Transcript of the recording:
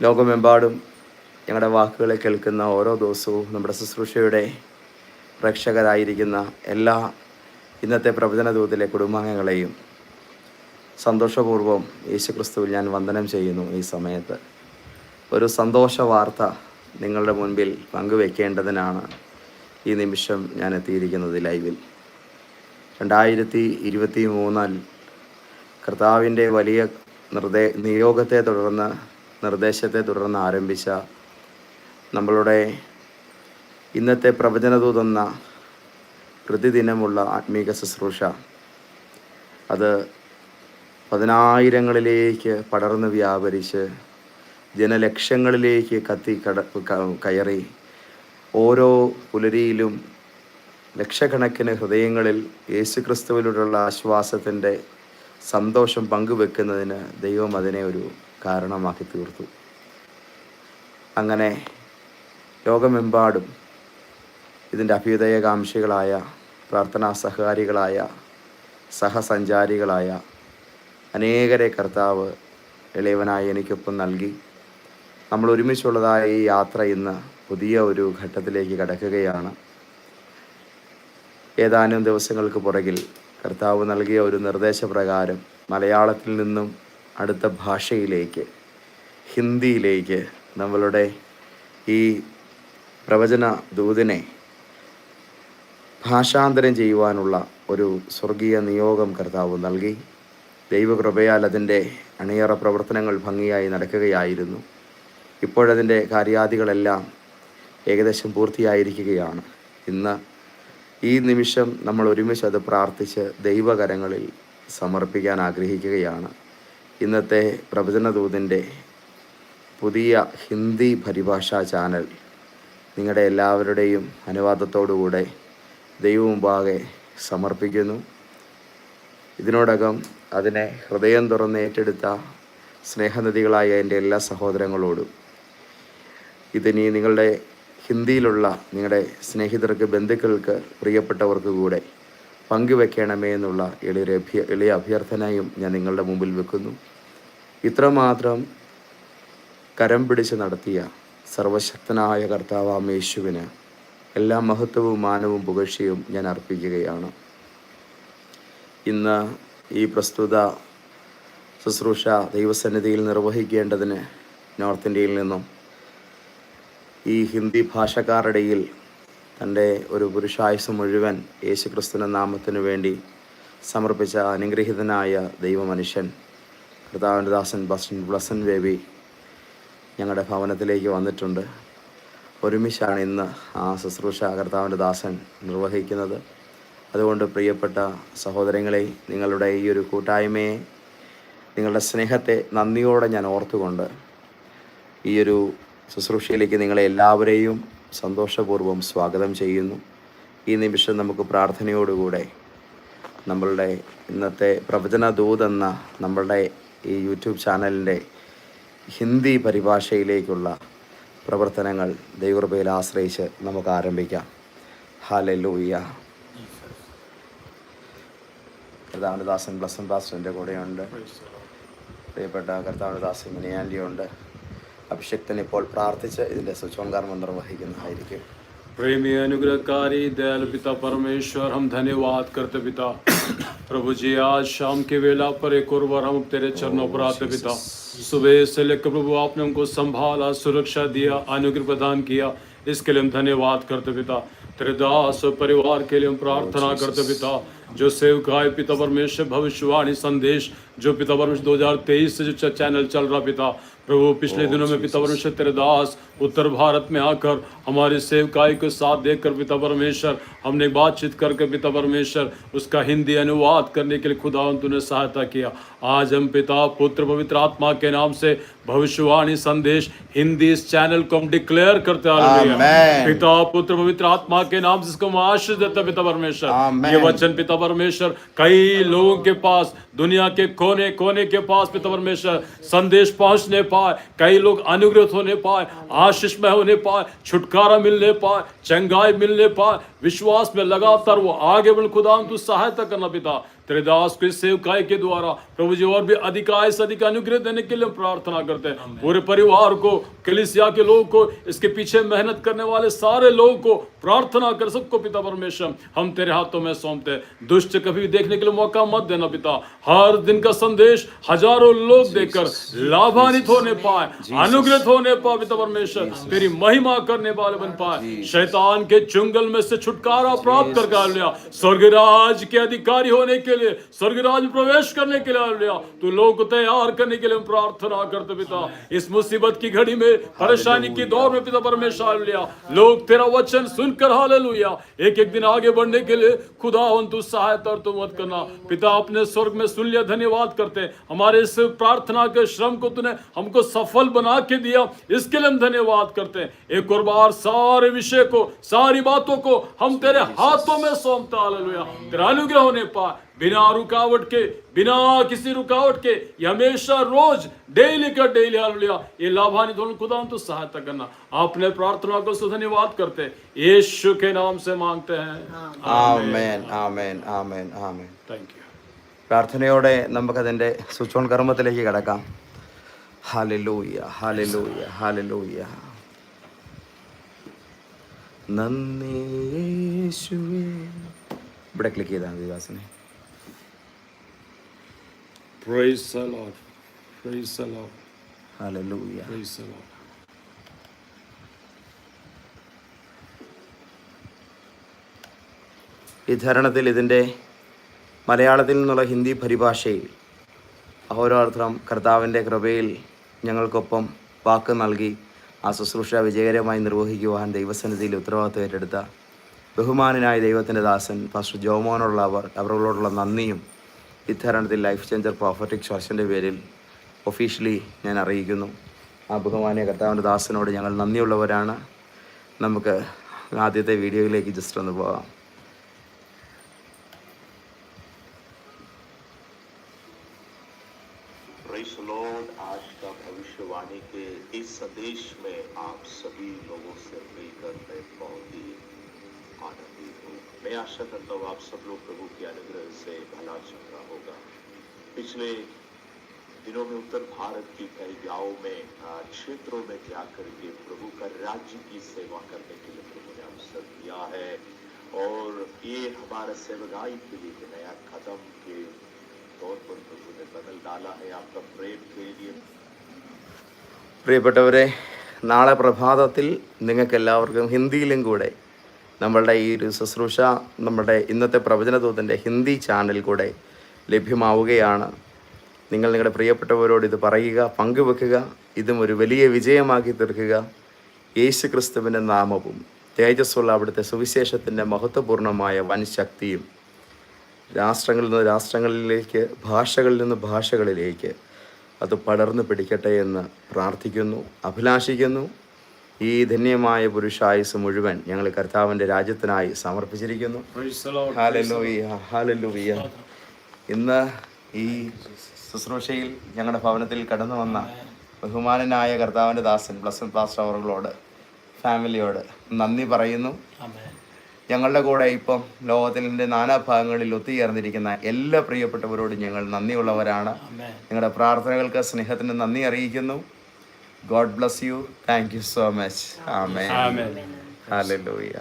ലോകമെമ്പാടും ഞങ്ങളുടെ വാക്കുകളെ കേൾക്കുന്ന ഓരോ ദിവസവും നമ്മുടെ ശുശ്രൂഷയുടെ പ്രേക്ഷകരായിരിക്കുന്ന എല്ലാ ഇന്നത്തെ പ്രവചന ദൂതിലെ കുടുംബാംഗങ്ങളെയും സന്തോഷപൂർവം യേശുക്രിസ്തുവിൽ ഞാൻ വന്ദനം ചെയ്യുന്നു ഈ സമയത്ത്. ഒരു സന്തോഷ വാർത്ത നിങ്ങളുടെ മുൻപിൽ പങ്കുവെക്കേണ്ടതിനാണ് ഈ നിമിഷം ഞാൻ എത്തിയിരിക്കുന്നത് ലൈവിൽ. രണ്ടായിരത്തി ഇരുപത്തി മൂന്നിൽ കർത്താവിന്റെ വലിയ നിർദ്ദേ നിയോഗത്തെ തുടർന്ന് നിർദ്ദേശത്തെ തുടർന്ന് ആരംഭിച്ച നമ്മളുടെ ഇന്നത്തെ പ്രവചനതൂതെന്ന പ്രതിദിനമുള്ള ആത്മീക ശുശ്രൂഷ. അത് പതിനായിരങ്ങളിലേക്ക് പടർന്ന് വ്യാപരിച്ച് ജനലക്ഷങ്ങളിലേക്ക് കത്തി കട കയറി ഓരോ പുലരിയിലും ലക്ഷക്കണക്കിന് ഹൃദയങ്ങളിൽ യേശുക്രിസ്തുവിലൂടെയുള്ള ആശ്വാസത്തിന്റെ സന്തോഷം പങ്കുവെക്കുന്നതിന് ദൈവം അതിനെ ഒരു കാരണമാക്കി തീർത്തു. അങ്ങനെ ലോകമെമ്പാടും ഇതിന്റെ അഭ്യുദയകാംക്ഷികളായ പ്രാർത്ഥനാ സഹകാരികളായ സഹസഞ്ചാരികളായ അനേകരെ കർത്താവ് ഇളയവനായി എനിക്കൊപ്പം നൽകി. നമ്മൾ ഒരുമിച്ചുള്ളതായ ഈ യാത്ര ഇന്ന് പുതിയ ഒരു ഘട്ടത്തിലേക്ക് കടക്കുകയാണ്. ഏതാനും ദിവസങ്ങൾക്ക് പുറകിൽ കർത്താവ് നൽകിയ ഒരു നിർദ്ദേശപ്രകാരം മലയാളത്തിൽ നിന്നും അടുത്ത ഭാഷയിലേക്ക് ഹിന്ദിയിലേക്ക് നമ്മളുടെ ഈ പ്രവചന ദൂതിനെ ഭാഷാന്തരം ചെയ്യുവാനുള്ള ഒരു സ്വർഗീയ നിയോഗം കർത്താവ് നൽകി. ദൈവകൃപയാൽ അതിന്റെ അണിയറ പ്രവർത്തനങ്ങൾ ഭംഗിയായി നടക്കുകയായിരുന്നു. ഇപ്പോഴതിന്റെ കാര്യാദികളെല്ലാം ഏകദേശം പൂർത്തിയായിരിക്കുകയാണ്. ഇന്ന് ഈ നിമിഷം നമ്മൾ ഒരുമിച്ച് അത് പ്രാർത്ഥിച്ച് ദൈവകരങ്ങളിൽ സമർപ്പിക്കാൻ ആഗ്രഹിക്കുകയാണ്. ഇന്നത്തെ പ്രവചനദൂതിന്റെ പുതിയ ഹിന്ദി പരിഭാഷാ ചാനൽ നിങ്ങളുടെ എല്ലാവരുടെയും അനുവാദത്തോടുകൂടെ ദൈവമുമ്പാകെ സമർപ്പിക്കുന്നു. ഇതിനോടകം അതിനെ ഹൃദയം തുറന്ന് ഏറ്റെടുത്ത സ്നേഹനദികളായ എന്റെ എല്ലാ സഹോദരങ്ങളോടും ഇതിനി നിങ്ങളുടെ ഹിന്ദിയിലുള്ള നിങ്ങളുടെ സ്നേഹിതർക്ക് ബന്ധുക്കൾക്ക് പ്രിയപ്പെട്ടവർക്ക് കൂടെ പങ്കുവെക്കണമേ എന്നുള്ള എളിയ എളിയ അഭ്യർത്ഥനയും ഞാൻ നിങ്ങളുടെ മുമ്പിൽ വെക്കുന്നു. ഇത്രമാത്രം കരം പിടിച്ച് നടത്തിയ സർവശക്തനായ കർത്താവാം യേശുവിന് എല്ലാ മഹത്വവും മാനവും പുകഴ്ചയും ഞാൻ അർപ്പിക്കുകയാണ്. ഇന്ന് ഈ പ്രസ്തുത ശുശ്രൂഷ ദൈവസന്നിധിയിൽ നിർവഹിക്കേണ്ടതിന് നോർത്ത് ഇന്ത്യയിൽ നിന്നും ഈ ഹിന്ദി ഭാഷക്കാരുടെയിൽ തന്റെ ഒരു പുരുഷായുസ് മുഴുവൻ യേശുക്രിസ്തുവിന്റെ നാമത്തിനു വേണ്ടി സമർപ്പിച്ച അനുഗ്രഹീതനായ ദൈവമനുഷ്യൻ കർത്താവിന്റെ ദാസൻ ബസൻ ബ്ലസൻ ബേബി ഞങ്ങളുടെ ഭവനത്തിലേക്ക് വന്നിട്ടുണ്ട്. ഒരുമിച്ചാണ് ഇന്ന് ആ ശുശ്രൂഷ കർത്താവിന്റെ ദാസൻ നിർവഹിക്കുന്നത്. അതുകൊണ്ട് പ്രിയപ്പെട്ട സഹോദരങ്ങളെ നിങ്ങളുടെ ഈ ഒരു കൂട്ടായ്മയെ നിങ്ങളുടെ സ്നേഹത്തെ നന്ദിയോടെ ഞാൻ ഓർത്തുകൊണ്ട് ഈ ഒരു ശുശ്രൂഷയിലേക്ക് നിങ്ങളെ എല്ലാവരെയും സന്തോഷപൂർവം സ്വാഗതം ചെയ്യുന്നു. ഈ നിമിഷം നമുക്ക് പ്രാർത്ഥനയോടുകൂടെ നമ്മളുടെ ഇന്നത്തെ പ്രവചന ദൂത് എന്ന നമ്മളുടെ ഈ യൂട്യൂബ് ചാനലിന്റെ ഹിന്ദി പരിഭാഷയിലേക്കുള്ള പ്രവർത്തനങ്ങൾ ദൈവകൃപയിൽ ആശ്രയിച്ച് നമുക്ക് ആരംഭിക്കാം. ഹാലൂയ്യ ദാസൻ ബ്ലസൻ പാസ്റ്ററിന്റെ കൂടെയുണ്ട്. പ്രിയപ്പെട്ട കർത്താവിനദാസൻ മിനിയാൻഡിയുണ്ട് അഭിഷക്തൻ ഇപ്പോൾ പ്രാർത്ഥിച്ച് ഇതിൻ്റെ സുചോങ്കാർമം നിർവഹിക്കുന്നതായിരിക്കും प्रेमी अनुग्रहकारी दयाल पिता परमेश्वर हम धन्यवाद करते पिता प्रभु जी आज शाम की वेला पर एक और बार हम तेरे चरणों पर आते पिता सुबह से लेकर प्रभु आपने हमको संभाला सुरक्षा दिया अनुग्रह प्रदान किया इसके लिए हम धन्यवाद करते पिता तेरे दास और परिवार के लिए हम प्रार्थना करते पिता जो सेवकाय पिता परमेश्वर भविष्यवाणी संदेश जो पिता परमेश्वर 2023 से जो चैनल चल रहा पिता प्रभु पिछले दिनों में पिता परमेश्वर तेरे दास उत्तर भारत में आकर हमारे सेवकाई को साथ देकर पिता परमेश्वर हमने बातचीत करके पिता परमेश्वर उसका हिंदी अनुवाद करने के लिए खुदा तूने सहायता किया। आज हम पिता पुत्र पवित्र आत्मा के नाम से भविष्यवाणी संदेश हिंदी इस चैनल को हम डिक्लेयर करते आ रहे हैं। पिता पुत्र पवित्र आत्मा के नाम से इसको हम आशीष देते पिता परमेश्वर। ये वचन पिता परमेश्वर कई लोगों के पास, दुनिया के कोने कोने के पास पिता परमेश्वर संदेश पहुँचने पाए, कई लोग अनुग्रहित होने पाए, आशीष में होने पाए, छुटकारा मिलने पाए, चंगाई मिलने पाए, विश्वास में लगातार वो आगे बढ़ खुदा तू सहायता करना पिता। तेरे दास को इस सेवकाई के द्वारा प्रभु जी और भी अधिकार से अधिक अनुग्रह देने के लिए हम प्रार्थना करते हैं। पूरे परिवार को कलिसिया के लोग को इसके पीछे मेहनत करने वाले सारे लोगों को प्रार्थना कर सबको पिता परमेश्वर हम तेरे हाथों में सौंपते हैं। दुष्ट कभी भी देखने के लिए मौका मत देना पिता। हर दिन का संदेश हज़ारों लोग देखकर लाभान्वित होने पाए अनुग्रहित होने पाए पिता परमेश्वर तेरी महिमा करने वाले बन पाए। शैतान के चुंगल में से छुटकारा प्राप्त कर लिया। स्वर्ग राज के अधिकारी होने के लिए स्वर्ग राज में प्रवेश करने के लिए लिया तू लोगों को तैयार करने के लिए हम प्रार्थना करते पिता। इस मुसीबत की घड़ी में, परेशानी की दौर में पिता परमेश्वर लिया लोग तेरा वचन सुनकर, हालेलुया। एक एक दिन आगे बढ़ने के लिए खुदा तू सहायता और तू मत करना। पिता, अपने स्वर्ग में सुन लिया, धन्यवाद करते हमारे इस प्रार्थना के श्रम को तूने हमको सफल बना के दिया। इसके लिए हम धन्यवाद करते हैं। एक और बार सारे विषय को, सारी बातों को हम तेरे हाथों में सौंपता हालेलुया। तेरा अनुग्रह होने पाए। बिना रुकावट के बिना किसी रुकावट के ये हमेशा रोज डेली का डेली हालेलुया ये लाभान्वित होने खुदा तो सहायता करना आपने प्रार्थना को से धन्यवाद करते हैं यीशु के नाम से मांगते हैं ആമേൻ ആമേൻ ആമേൻ ആമേൻ थैंक यू പ്രാർത്ഥനയോടെ നമുക്കതിൻ്റെ സ്വിച്ച് ഓൺ കർമ്മത്തിലേക്ക് കിടക്കാം ഹാലലൂയ ഹാലലൂയ ഹാലലൂയ നന്ദി യേശുവേ ഇവിടെ ക്ലിക്ക് ചെയ്താൽ മതി ദാസനെ Praise the Lord. Praise the Lord. Hallelujah. Praise the Lord. ഈ ധരണത്തിൽ ഇതിന്റെ മലയാളത്തിൽ നിന്നുള്ള ഹിന്ദി പരിഭാഷയിൽ അഹോരാർത്ഥം കർത്താവിന്റെ കൃപയിൽ ഞങ്ങൾക്കൊപ്പം വാക്ക് നൽകി ആ ശുശ്രൂഷ വിജയകരമായി നിർവഹിക്കുവാൻ ദൈവസന്നിധിയിൽ ഉത്തരവാദിത്വം ഏറ്റെടുത്ത ബഹുമാനായ ദൈവത്തിന്റെ ദാസൻ ഫാസ്റ്റർ ജോമോനുള്ള അവർ അവരോടുള്ള നന്ദിയും ഇത്തരണത്തിൽ ലൈഫ് ചേഞ്ചർ പ്രോഫറ്റിക് ശോഷൻ്റെ പേരിൽ ഒഫീഷ്യലി ഞാൻ അറിയിക്കുന്നു ആ ബഹുമാനിയ കർത്താവിൻ്റെ ദാസനോട് ഞങ്ങൾ നന്ദിയുള്ളവരാണ് നമുക്ക് ആദ്യത്തെ വീഡിയോയിലേക്ക് ജസ്റ്റ് ഒന്ന് പോകാം प्रेस लॉर्ड आज का भविष्यवाणी के इस संदेश में आप सभी लोगों से मिलकर मैं बहुत ही आनंदित हूँ मैं आशा करता हूँ आप सब लोग प्रभु के अनुग्रह से भला चल रहा होगा पिछले दिनों में उत्तर भारत की कई गांवों में आ, क्षेत्रों में जाकर के प्रभु का राज्य की सेवा करने के लिए प्रभु ने अवसर दिया है और ये हमारा सेवगाई के लिए एक नया कदम के तौर पर प्रभु ने बदल डाला है आपका प्रेम के लिए പ്രിയപ്പെട്ടവരെ നാളെ പ്രഭാതത്തിൽ നിങ്ങൾക്കെല്ലാവർക്കും ഹിന്ദിയിലും കൂടെ നമ്മളുടെ ഈ ഒരു ശുശ്രൂഷ നമ്മുടെ ഇന്നത്തെ പ്രവചനതൂത്തിന്റെ ഹിന്ദി ചാനൽ കൂടെ ലഭ്യമാവുകയാണ്. നിങ്ങൾ നിങ്ങളുടെ പ്രിയപ്പെട്ടവരോട് ഇത് പറയുക പങ്കുവെക്കുക. ഇതും ഒരു വലിയ വിജയമാക്കി തീർക്കുക. യേശു ക്രിസ്തുവിന്റെ നാമവും തേജസ്സുള്ള അവിടുത്തെ സുവിശേഷത്തിന്റെ മഹത്വപൂർണമായ വൻ ശക്തിയും രാഷ്ട്രങ്ങളിൽ നിന്ന് രാഷ്ട്രങ്ങളിലേക്ക് ഭാഷകളിൽ നിന്ന് ഭാഷകളിലേക്ക് അത് പടർന്നു പിടിക്കട്ടെ എന്ന് പ്രാർത്ഥിക്കുന്നു അഭിലാഷിക്കുന്നു. ഈ ധന്യമായ പുരുഷായുസ് മുഴുവൻ ഞങ്ങൾ കർത്താവിന്റെ രാജ്യത്തിനായി സമർപ്പിച്ചിരിക്കുന്നു. ഇന്ന് ഈ ശുശ്രൂഷയിൽ ഞങ്ങളുടെ ഭവനത്തിൽ കടന്നു വന്ന ബഹുമാനനായ കർത്താവിന്റെ ദാസൻ പ്ലസ് പാസ്റ്റർ അവറുകളോട് ഫാമിലിയോട് നന്ദി പറയുന്നു. ഞങ്ങളുടെ കൂടെ ഇപ്പം ലോകത്തിന്റെ നാനാഭാഗങ്ങളിൽ ഒത്തുചേർന്നിരിക്കുന്ന എല്ലാ പ്രിയപ്പെട്ടവരോടും ഞങ്ങൾ നന്ദിയുള്ളവരാണ്. നിങ്ങളുടെ പ്രാർത്ഥനകൾക്ക് സ്നേഹത്തിന് നന്ദി അറിയിക്കുന്നു. God bless you thank you so much amen Amen. Hallelujah